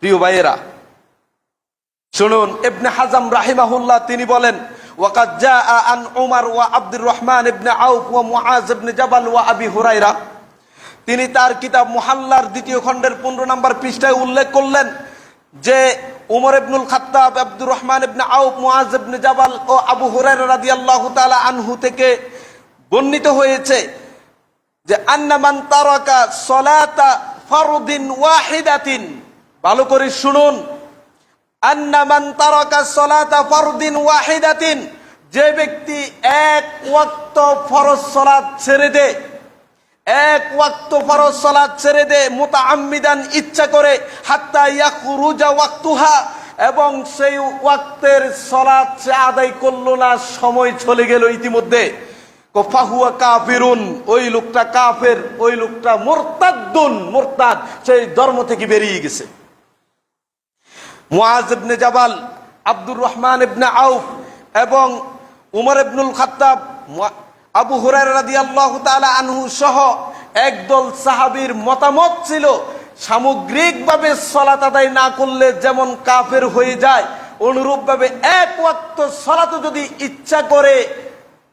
প্রিয় ভাইয়েরা, শুনুন, ইবনে হাজাম রাহিমাহুল্লাহ তিনি বলেন উমর ওয়া আব্দুর রহমান ইবনে আউফ ওয়া মুআজ ইবনে জাবাল ওয়া আবি হুরায়রা। তিনি তার কিতাব মুহাল্লার দ্বিতীয় খণ্ডের পনেরো নম্বর পৃষ্ঠায় উল্লেখ করলেন যে, উমর ইবনুল খাত্তাব, আব্দুর রহমান ইবনে আউফ, মুআজ ইবনে জাবাল ও আবু হুরায়রা রাদিয়াল্লাহু তাআলা আনহু থেকে বর্ণিত হয়েছে যে আন্নামান তারাকা সলাতা ফরদিন ওয়াহিদাতিন। ভালো করে শুনুন। ওয়াহিদাতিন। যে ব্যক্তি এক ওয়াক্ত ফরজ সলাত ছেড়ে দে, এক ওয়াক্ত ফরজ সলাত ছেড়ে দে, মুতাআম্মিদান ইচ্ছা করে, হাত্তা ইয়াখরুজা ওয়াক্তুহা, এবং সেই ওয়াক্তের সলাত সে আদায় করল না, সময় চলে গেল ইতিমধ্যে। ফাহুয়া কাফিরুন, ওই লোকটা কাফের, ওই লোকটা মোরতাদ্দুন, মোরতাদ, সেই ধর্ম থেকে বেরিয়ে গেছে। মুআজ ইবনে জাবাল, আব্দুর রহমান ইবনে আউফ এবং উমর ইবনুল খাত্তাব আবু হুরায়রা রাদিয়াল্লাহু আনহু সহ একদল সাহাবীর মতামত ছিল, সামগ্রিকভাবে সলাত আদায় না করলে যেমন কাফের হয়ে যায়, অনুরূপভাবে এক ওয়াক্ত সলাত যদি ইচ্ছা করে,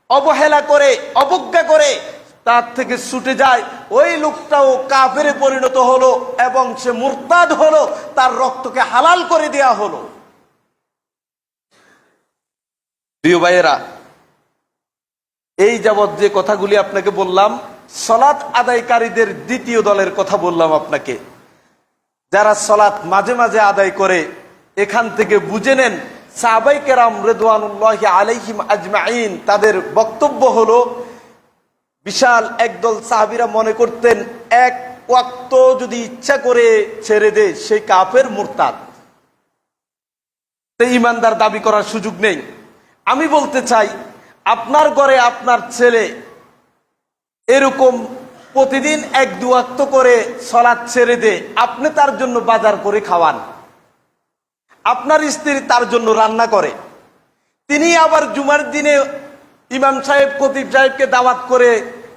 অবহেলা করে, অবজ্ঞা করে তার থেকে ছুটে যায়। ওই লোকটাও কাফেরে পরিণত হলো এবং সে মুরতাদ হলো, তার রক্তকে হালাল করে দেয়া হলো। প্রিয় ভাইয়েরা, এই যাবৎ যে কথাগুলি আপনাকে বললাম, সলাৎ আদায়কারীদের দ্বিতীয় দলের কথা বললাম আপনাকে। যারা সলাৎ মাঝে মাঝে আদায় করে, এখান থেকে বুঝে নেন, সাহাবাই কেরাম রেদওয়ানুল্লাহ আলাইহিম আজমাইন তাদের বক্তব্য হলো বিশাল একদল সাহাবিরা মনে করতেন, এক ওয়াক্ত যদি ইচ্ছা করে ছেড়ে দে সেই কাফের মুরতাদ। ইমানদার দাবি করার সুযোগ নেই। আমি বলতে চাই, আপনার ঘরে আপনার ছেলে এরকম প্রতিদিন এক দুয়াক্ত করে সলাদ ছেড়ে দে, আপনি তার জন্য বাজার করে খাওয়ান। আপনার স্ত্রী তার জন্য রান্না করে। তিনি আবার জুমার দিনে ইমাম সাহেব, খতিব সাহেবকে দাওয়াত করে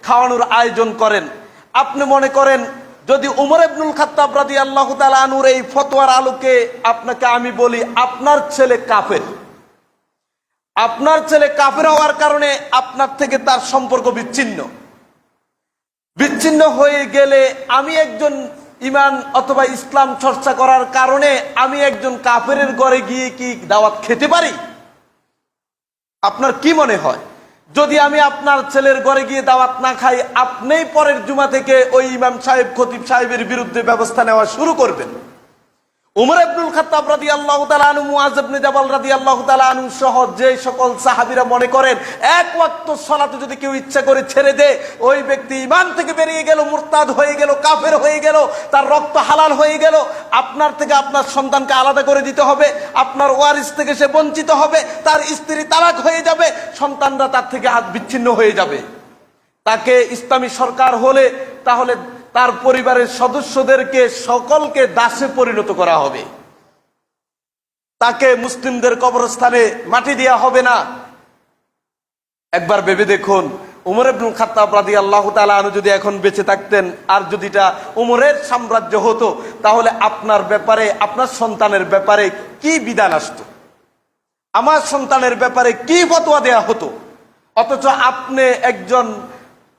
খাওয়ানোর আয়োজন করেন। আপনি মনে করেন, যদি উমর ইবনুল খাত্তাব রাদি আল্লাহ আনুর এই ফতোয়ার আলোকে আপনাকে আমি বলি, আপনার ছেলে কাফের। আপনার ছেলে কাফের হওয়ার কারণে আপনার থেকে তার সম্পর্ক বিচ্ছিন্ন। বিচ্ছিন্ন হয়ে গেলে আমি একজন ইমান অথবা ইসলাম চর্চা করার কারণে আমি একজন কাফের ঘরে গিয়ে কি দাওয়াত খেতে পারি? আপনার কি মনে হয়? যদি আমি আপনার ছেলের ঘরে গিয়ে দাওয়াত না খাই আপনি পরের জুমা থেকে ওই ইমাম সাহেব, খতিব সাহেবের বিরুদ্ধে ব্যবস্থা নেওয়া শুরু করবেন। উমর আব্দুল খাত্তাব রাদি আল্লাহ তালু মুআজ ইবনে জাবাল রাদি আল্লাহ তালু সহ যে সকল সাহাবীরা মনে করেন, এক ওয়াক্ত সলাতে যদি কেউ ইচ্ছা করে ছেড়ে দে ওই ব্যক্তি ইমান থেকে বেরিয়ে গেল, মুরতাদ হয়ে গেল, কাফের হয়ে গেল, তার রক্ত হালাল হয়ে গেল, আপনার থেকে আপনার সন্তানকে আলাদা করে দিতে হবে, আপনার ওয়ারিস থেকে সে বঞ্চিত হবে, তার স্ত্রী তালাক হয়ে যাবে, সন্তানরা তার থেকে হাত বিচ্ছিন্ন হয়ে যাবে। তাকে ইসলামী সরকার হলে তাহলে তার পরিবারের সদস্যদেরকে সকলকে দাসে পরিণত করা হবে। তাকে মুসলিমদের কবরস্থানে মাটি দেওয়া হবে না। একবার ভেবে দেখুন, উমর ইবনুল খাত্তাব রাদি আল্লাহ তালু যদি এখন বেঁচে থাকতেন, আর যদি এটা উমরের সাম্রাজ্য হতো, তাহলে আপনার ব্যাপারে, আপনার সন্তানের ব্যাপারে কি বিধান আসতো? আমার সন্তানের ব্যাপারে কি বতোয়া দেয়া হতো? অথচ আপনি একজন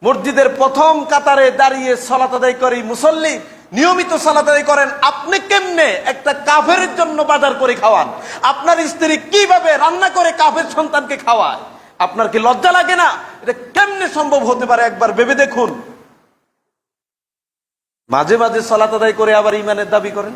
মসজিদের প্রথম কাতারে দাঁড়িয়ে সলাত আদায় করি মুসল্লি। নিয়মিত সালাত আদায় করেন, আপনি কেমনে একটা কাফের জন্য বাজার করে খাওয়ান? আপনার স্ত্রী কীভাবে রান্না করে কাফের সন্তানকে খাওয়ায়? আপনার কি লজ্জা লাগে না? এটা কেমনে সম্ভব হতে পারে? একবার ভেবে দেখুন। মাঝে মাঝে সলাত আদায় করে আবার ইমানের দাবি করেন।